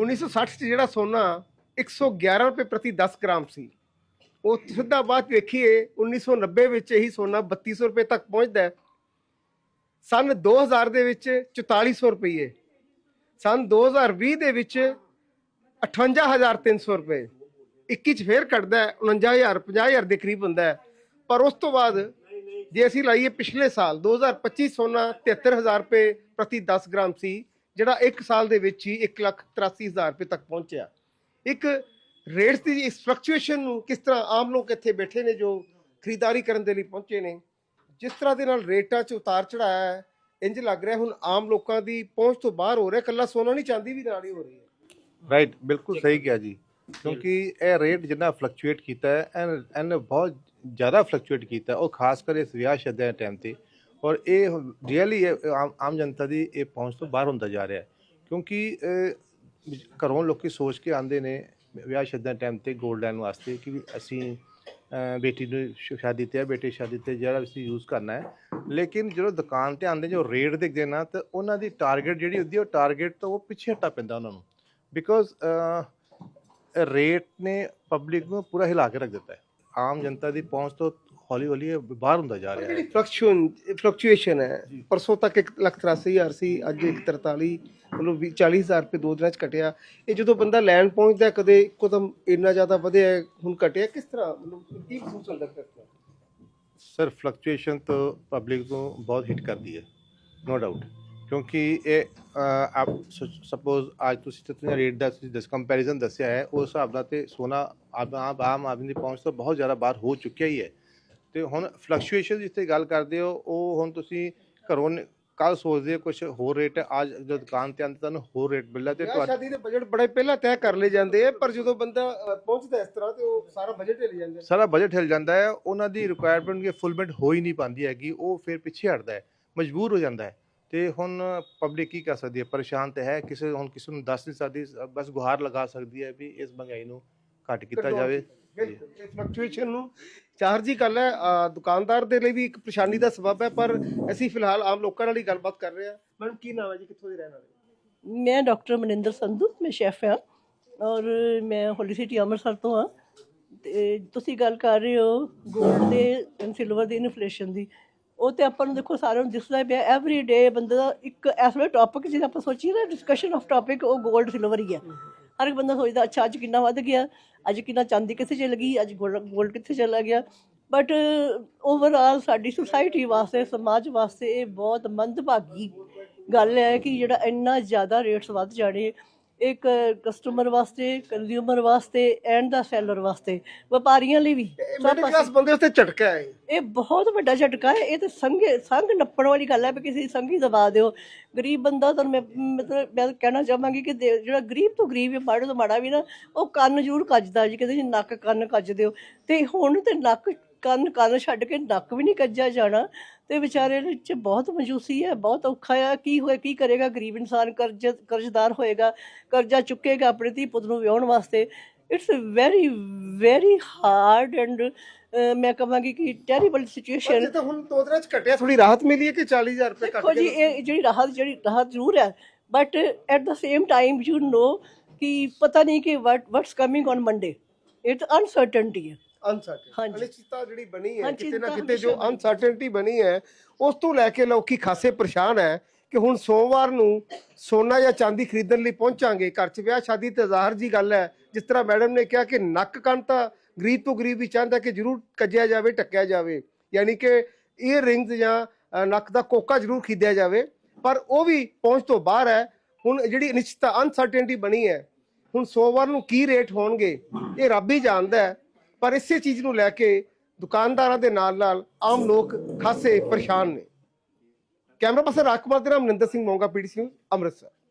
1960 ਚ ਜਿਹੜਾ ਸੋਨਾ 111 ਰੁਪਏ ਪ੍ਰਤੀ 10 ਗ੍ਰਾਮ ਸੀ, ਉਹ ਸਿੱਧਾ ਬਾਅਦ 'ਚ ਵੇਖੀਏ 1990 ਵਿੱਚ ਇਹੀ ਸੋਨਾ 3200 ਰੁਪਏ ਤੱਕ ਪਹੁੰਚਦਾ ਹੈ। ਸਨ 2000 ਦੇ ਵਿੱਚ 4400 ਰੁਪਏ ਸਨ 2020 ਦੇ ਵਿੱਚ 58300 ਰੁਪਏ 21 ਚ ਫੇਰ ਘਟਦਾ ਹੈ 49000 50000 ਦੇ ਕਰੀਬ ਹੁੰਦਾ ਹੈ। ਪਰ ਉਸ ਤੋਂ ਬਾਅਦ ਜੇ ਅਸੀਂ ਲਾਈਏ ਪਿਛਲੇ ਸਾਲ 2025 ਸੋਨਾ 73000 ਰੁਪਏ ਪ੍ਰਤੀ 10 ਗ੍ਰਾਮ ਸੀ ਜਿਹੜਾ 1 ਸਾਲ ਦੇ ਵਿੱਚ ਹੀ 183000 ਰੁਪਏ ਤੱਕ ਪਹੁੰਚਿਆ। ਇੱਕ ਰੇਟਸ ਦੀ ਇਸ ਫਲਕਚੁਏਸ਼ਨ ਨੂੰ ਕਿਸ ਤਰ੍ਹਾਂ ਆਮ ਲੋਕ ਇੱਥੇ ਬੈਠੇ ਨੇ ਜੋ ਖਰੀਦਦਾਰੀ ਕਰਨ ਦੇ ਲਈ ਪਹੁੰਚੇ ਨੇ ਜਿਸ ਤਰ੍ਹਾਂ ਦੇ ਨਾਲ ਰੇਟਾਂ 'ਚ ਉਤਾਰ ਚੜਾਇਆ ਹੈ ਇੰਜ ਲੱਗ ਰਿਹਾ ਹੁਣ ਆਮ ਲੋਕਾਂ ਦੀ ਪਹੁੰਚ ਤੋਂ ਬਾਹਰ ਹੋ ਰਿਹਾ ਕੱਲਾ ਸੋਨਾ ਨਹੀਂ ਚਾਂਦੀ ਵੀ ਨਾਲ ਹੀ ਹੋ ਰਹੀ ਹੈ। ਰਾਈਟ ਬਿਲਕੁਲ ਸਹੀ ਕਿਹਾ ਜੀ ਕਿਉਂਕਿ ਇਹ ਰੇਟ ਜਿੰਨਾ ਫਲਕਚੁਏਟ ਕੀਤਾ ਹੈ ਐਨ ਐਨ ਬਹੁਤ ਜ਼ਿਆਦਾ ਫਲਕਚੁਏਟ ਕੀਤਾ ਉਹ ਖਾਸ ਕਰ ਇਸ ਵਿਆਹ ਸ਼ਾਦੀਆਂ ਦੇ ਟਾਈਮ ਤੇ। ਔਰ ਇਹ ਰੀਅਲੀ ਆਮ ਆਮ ਜਨਤਾ ਦੀ ਇਹ ਪਹੁੰਚ ਤੋਂ ਬਾਹਰ ਹੁੰਦਾ ਜਾ ਰਿਹਾ ਕਿਉਂਕਿ ਘਰੋਂ ਲੋਕੀ ਸੋਚ ਕੇ ਆਉਂਦੇ ਨੇ, ਵਿਆਹ ਸ਼ਾਦੀਆਂ ਟਾਈਮ ਤੇ ਗੋਲਡ ਲੈਣ ਵਾਸਤੇ ਕਿ ਵੀ ਅਸੀਂ ਬੇਟੀ ਨੂੰ ਸ਼ਾਦੀ ਤੇ ਬੇਟੇ ਸ਼ਾਦੀ ਤੇ ਜਿਹੜਾ ਅਸੀਂ ਯੂਜ਼ ਕਰਨਾ ਹੈ। ਲੇਕਿਨ ਜਦੋਂ ਦੁਕਾਨ ਤੇ ਆਉਂਦੇ ਜੋ ਰੇਟ ਦੇਖਦੇ ਨਾ ਤਾਂ ਉਹਨਾਂ ਦੀ ਟਾਰਗੇਟ ਜਿਹੜੀ ਹੁੰਦੀ ਉਹ ਟਾਰਗੇਟ ਤੋਂ ਉਹ ਪਿੱਛੇ ਹਟਾ ਪੈਂਦਾ ਉਹਨਾਂ ਨੂੰ। ਬਿਕੋਜ਼ ਰੇਟ ਨੇ ਪਬਲਿਕ ਨੂੰ ਪੂਰਾ ਹਿਲਾ ਕੇ ਰੱਖ ਦਿੱਤਾ ਹੈ। ਆਮ ਜਨਤਾ ਦੀ ਪਹੁੰਚ ਤੋਂ ਹੌਲੀ ਹੌਲੀ ਬਾਹਰ ਹੁੰਦਾ ਜਾ ਰਿਹਾ ਜਿਹੜੀ ਹੈ। ਫਲਕਚੁਏਸ਼ਨ ਫਲਕਚੁਏਸ਼ਨ ਹੈ ਪਰਸੋਂ ਤੱਕ 183000 ਸੀ ਅੱਜ 143 ਮਤਲਬ 40000 ਰੁਪਏ ਦੋ ਦਿਨਾਂ ਚ ਘਟਿਆ। ਇਹ ਜਦੋਂ ਬੰਦਾ ਲੈਣ ਪਹੁੰਚਦਾ ਕਦੇ ਇੱਕਦਮ ਇੰਨਾ ਜ਼ਿਆਦਾ ਵਧਿਆ ਹੁਣ ਘਟਿਆ ਕਿਸ ਤਰ੍ਹਾਂ ਮਤਲਬ ਕੀ ਮਹਿਸੂਸ ਹੁੰਦਾ ਕਰਦਾ ਸਰ ਫਲਕਚੁਏਸ਼ਨ ਤੋਂ ਪਬਲਿਕ ਨੂੰ ਬਹੁਤ ਹਿੱਟ ਕਰਦੀ ਹੈ ਨੋ ਡਾਊਟ ਕਿਉਂਕਿ ਇਹ ਆਪ ਸਪੋਜ਼ ਅੱਜ ਤੁਸੀਂ ਜਿਤਨਾ ਰੇਟ ਦਾ ਤੁਸੀਂ ਦਸ ਕੰਪੈਰੀਜ਼ਨ ਦੱਸਿਆ ਹੈ ਉਸ ਹਿਸਾਬ ਨਾਲ ਤੇ ਸੋਨਾ ਆਮ ਆਮ ਆਦਮੀ ਦੀ ਪਹੁੰਚ ਤੋਂ ਬਹੁਤ ਜ਼ਿਆਦਾ ਬਾਹਰ ਹੋ ਚੁੱਕਿਆ ਹੀ ਹੈ। ਤੇ ਹੁਣ ਫਲਕਚੁਏਸ਼ਨ ਤੇ ਗੱਲ ਕਰਦੇ ਹੋ ਉਹ ਹੁਣ ਤੁਸੀਂ ਘਰੋਂ ਕੱਲ ਸੋਚਦੇ ਹੋ ਕੁਝ ਹੋਰ ਰੇਟ ਅੱਜ ਜਦੋਂ ਦੁਕਾਨ ਤੇ ਆਉਂਦੇ ਤੁਹਾਨੂੰ ਹੋਰ ਰੇਟ ਮਿਲਦਾ ਤੇ ਤੁਹਾਡਾ ਸ਼ਾਦੀ ਦੇ ਬਜਟ ਬੜੇ ਪਹਿਲਾਂ ਤੈਅ ਕਰ ਲਏ ਜਾਂਦੇ ਆ ਪਰ ਜਦੋਂ ਬੰਦਾ ਅ, ਪਹੁੰਚਦਾ ਇਸ ਤਰ੍ਹਾਂ ਤੇ ਉਹ ਸਾਰਾ ਬਜਟ ਹਿੱਲ ਜਾਂਦਾ। ਸਾਰਾ ਬਜਟ ਹਿਲ ਜਾਂਦਾ ਹੈ ਉਹਨਾਂ ਦੀ ਰਿਕੁਆਇਰਮੈਂਟ ਦੀ ਫੁੱਲਮੈਂਟ ਹੋ ਹੀ ਨਹੀਂ ਪਾਉਂਦੀ ਹੈਗੀ ਉਹ ਫਿਰ ਪਿੱਛੇ ਹਟਦਾ ਹੈ ਮਜਬੂਰ ਹੋ ਜਾਂਦਾ ਹੈ। ਤੇ ਹੁਣ ਪਬਲਿਕ ਕੀ ਕਰ ਸਕਦੀ ਹੈ ਪਰੇਸ਼ਾਨ ਤੇ ਹੈ ਕਿਸੇ ਹੁਣ ਕਿਸੇ ਨੂੰ ਦੱਸ ਨਹੀਂ ਸਕਦੀ ਬਸ ਗੁਹਾਰ ਲਗਾ ਸਕਦੀ ਹੈ ਵੀ ਇਸ ਮਹਿੰਗਾਈ ਨੂੰ ਘੱਟ ਕੀਤਾ ਜਾਵੇ। ਬਿਲਕੁਲ, ਫਲਕਚੁਏਸ਼ਨ ਨੂੰ ਚਾਹਰ ਜੀ ਗੱਲ ਹੈ ਦੁਕਾਨਦਾਰ ਦੇ ਲਈ ਵੀ ਇੱਕ ਪਰੇਸ਼ਾਨੀ ਦਾ ਸਬਬ ਹੈ, ਪਰ ਅਸੀਂ ਫਿਲਹਾਲ ਆਮ ਲੋਕਾਂ ਨਾਲ ਹੀ ਗੱਲਬਾਤ ਕਰ ਰਹੇ ਹਾਂ। ਮੈਡਮ, ਕੀ ਨਾਮ ਹੈ ਜੀ? ਕਿੱਥੋਂ ਦੇ ਰਹਿਣ ਵਾਲੇ ਮੈਂ ਡਾਕਟਰ ਮਨਿੰਦਰ ਸੰਧੂ, ਮੈਂ ਸ਼ੈਫ ਹਾਂ ਔਰ ਮੈਂ ਹੋਲੀ ਸਿਟੀ ਅੰਮ੍ਰਿਤਸਰ ਤੋਂ ਹਾਂ। ਤੇ ਤੁਸੀਂ ਗੱਲ ਕਰ ਰਹੇ ਹੋ ਗੋਲਡ ਦੇ ਸਿਲਵਰ ਦੀ ਇਨਫਲੇਸ਼ਨ ਦੀ। ਉਹ ਤੇ ਆਪਾਂ ਨੂੰ ਦੇਖੋ ਸਾਰਿਆਂ ਨੂੰ ਦਿਸਦਾ ਪਿਆ ਐਵਰੀ ਡੇ ਬੰਦੇ ਦਾ ਇੱਕ ਇਸ ਵੇਲੇ ਟੌਪਿਕ ਜਿਹਦਾ ਆਪਾਂ ਸੋਚੀਏ ਨਾ ਡਿਸਕਸ਼ਨ ਆਫ ਟੌਪਿਕ ਉਹ ਗੋਲਡ ਸਿਲਵਰ ਹੀ ਹੈ। ਹਰ ਇੱਕ ਬੰਦਾ ਸੋਚਦਾ, ਅੱਛਾ, ਅੱਜ ਕਿੰਨਾ ਵੱਧ ਗਿਆ, ਅੱਜ ਕਿੰਨਾ ਚਾਂਦੀ ਕਿੱਥੇ ਚਲ ਗਈ, ਅੱਜ ਗੋਲਡ ਕਿੱਥੇ ਚਲਾ ਗਿਆ। ਬਟ ਓਵਰਆਲ ਸਾਡੀ ਸੁਸਾਇਟੀ ਵਾਸਤੇ, ਸਮਾਜ ਵਾਸਤੇ ਇਹ ਬਹੁਤ ਮੰਦਭਾਗੀ ਗੱਲ ਹੈ ਕਿ ਜਿਹੜਾ ਇੰਨਾ ਜ਼ਿਆਦਾ ਰੇਟਸ ਵੱਧ ਜਾਣੇ ਇੱਕ ਕਸਟਮਰ ਵਾਸਤੇ ਕੰਜ਼ਿਊਮਰ ਵਾਸਤੇ ਐਂਡ ਦਾ ਸੈਲਰ ਵਾਸਤੇ ਵਪਾਰੀਆਂ ਲਈ ਵੀ। ਮਿਡਲ ਕਲਾਸ ਬੰਦੇ ਉੱਤੇ ਝਟਕਾ ਹੈ ਇਹ। ਬਹੁਤ ਵੱਡਾ ਝਟਕਾ ਹੈ। ਇਹ ਤੇ ਸੰਘੇ ਸੰਘ ਨੱਪਣ ਵਾਲੀ ਗੱਲ ਹੈ ਵੀ ਕਿਸੇ ਸੰਘੀ ਦਬਾ ਦਿਓ। ਗਰੀਬ ਬੰਦਾ ਤੁਹਾਨੂੰ ਮੈਂ ਮਤਲਬ ਮੈਂ ਕਹਿਣਾ ਚਾਹਾਂਗੀ ਕਿ ਜਿਹੜਾ ਗਰੀਬ ਤੋਂ ਗਰੀਬ ਹੈ ਮਾੜੇ ਤੋਂ ਮਾੜਾ ਵੀ ਨਾ ਉਹ ਕੰਨ ਜ਼ਰੂਰ ਕੱਜਦਾ ਜੀ ਕਹਿੰਦੇ ਜੀ ਨੱਕ ਕੰਨ ਕੱਜ ਦਿਓ। ਤੇ ਹੁਣ ਤੇ ਨੱਕ ਕੰਨ ਕੰਨ ਛੱਡ ਕੇ ਨੱਕ ਵੀ ਨਹੀਂ ਕੱਜਿਆ ਜਾਣਾ। ਤੇ ਵਿਚਾਰੇ ਵਿੱਚ ਬਹੁਤ ਮਜੂਸੀ ਹੈ ਬਹੁਤ ਔਖਾ ਆ। ਕੀ ਹੋਏ ਕੀ ਕਰੇਗਾ? ਗਰੀਬ ਇਨਸਾਨ ਕਰਜ਼ ਕਰਜ਼ਦਾਰ ਹੋਏਗਾ ਕਰਜ਼ਾ ਚੁੱਕੇਗਾ ਆਪਣੇ ਧੀ ਪੁੱਤ ਨੂੰ ਵਿਆਹਣ ਵਾਸਤੇ। It's very very hard and ਮੈਂ ਕਹਾਂਗੀ ਕਿ ਟੈਰੀਬਲ ਸਿਚੁਏਸ਼ਨ ਜੇ ਤਾਂ ਹੁਣ ਦਿਨਾਂ ਚ ਘਟਿਆ ਥੋੜੀ ਰਾਹਤ ਮਿਲੀ ਹੈ ਕਿ 40000 ਰੁਪਏ ਘਟ ਦੇਖੋ ਜੀ ਗਏ ਇਹ ਜਿਹੜੀ ਰਾਹਤ ਜਿਹੜੀ ਰਾਹਤ ਜ਼ਰੂਰ ਹੈ। But at the same time you know ਕਿ ਪਤਾ ਨਹੀਂ ਕਿ what what's coming on Monday it uncertainty ਹੈ। ਅਨਸਰਟਨ ਹਾਂਜੀ। ਅਨਿਸ਼ਚਿਤਤਾ ਜਿਹੜੀ ਬਣੀ ਹੈ ਕਿਤੇ ਨਾ ਕਿਤੇ ਜੋ। ਅਨਸਰਟਨਟੀ ਬਣੀ ਹੈ ਉਸ ਤੋਂ ਲੈ ਕੇ ਲੋਕੀ ਖਾਸੇ ਪਰੇਸ਼ਾਨ ਹੈ ਕਿ ਹੁਣ ਸੋਮਵਾਰ ਨੂੰ ਸੋਨਾ ਜਾਂ ਚਾਂਦੀ ਖਰੀਦਣ ਲਈ ਪਹੁੰਚਾਂਗੇ ਘਰ 'ਚ ਵਿਆਹ ਸ਼ਾਦੀ ਤੇ ਜ਼ਾਹਰ ਜੀ ਗੱਲ ਹੈ ਜਿਸ ਤਰ੍ਹਾਂ ਮੈਡਮ ਨੇ ਕਿਹਾ ਕਿ ਨੱਕ ਕੰਨ ਤਾਂ ਗਰੀਬ ਤੋਂ ਗਰੀਬ ਵੀ ਚਾਹੁੰਦਾ ਕਿ ਜ਼ਰੂਰ ਕੱਜਿਆ ਜਾਵੇ ਟੱਕਿਆ ਜਾਵੇ ਯਾਨੀ ਕਿ ਇਹ ਰਿੰਗਸ ਜਾਂ ਅ, ਨੱਕ ਦਾ ਕੋਕਾ ਜ਼ਰੂਰ ਖਰੀਦਿਆ ਜਾਵੇ ਪਰ ਉਹ ਵੀ ਪਹੁੰਚ ਤੋਂ ਬਾਹਰ ਹੈ ਹੁਣ ਜਿਹੜੀ ਅਨਿਸ਼ਚਿਤਤਾ ਅਨਸਰਟਨਟੀ ਬਣੀ ਹੈ ਹੁਣ ਸੋਮਵਾਰ ਨੂੰ ਕੀ ਰੇਟ ਹੋਣਗੇ ਇਹ ਰੱਬ ਹੀ ਜਾਣਦਾ ਹੈ ਪਰ ਇਸੇ ਚੀਜ਼ ਨੂੰ ਲੈ ਕੇ ਦੁਕਾਨਦਾਰਾਂ ਦੇ ਨਾਲ ਨਾਲ ਆਮ ਲੋਕ ਖਾਸੇ ਪਰੇਸ਼ਾਨ ਨੇ। ਕੈਮਰਾ ਪਰਸਨ ਰਾਜਕੁਮਾਰ ਦੇ ਨਾਮ ਨਿੰਦਰ ਸਿੰਘ ਮੋਂਗਾ, ਪੀਡੀਸੀ ਅੰਮ੍ਰਿਤਸਰ।